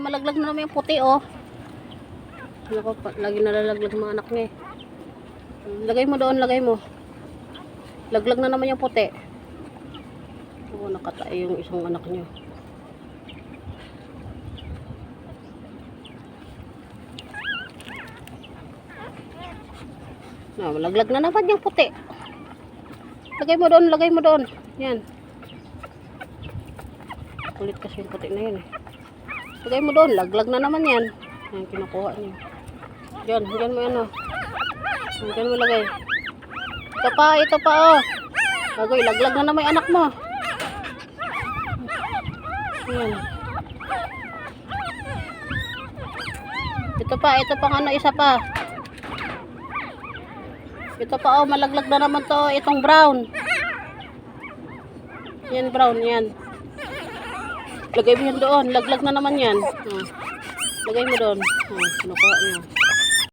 Oh, malaglag na naman yung puti, oh. Nako, lagi nalalaglag mga anak niya eh. Lagay mo doon, lagay mo. Laglag na naman yung puti. Oo, nakatae yung isang anak niya. Na, malaglag na naman yung puti. Lagay mo doon, lagay mo doon. Yan. Kulit kasi yung puti na yun eh. Lagay mo doon, laglag na naman yan. Yan, kinukuha niya. Diyan, diyan mo ano. Diyan mo lagay. Ito pa, ito pa oh. Bagoy, laglag na naman yung anak mo. Yan. Ito pa, ito pang ano, isa pa. Ito pa oh, malaglag na naman to, itong brown. Yan brown, yan. Lagay mo yan doon, laglag na naman yan. Oh. Lagay mo doon. Oh, kinukuha niya.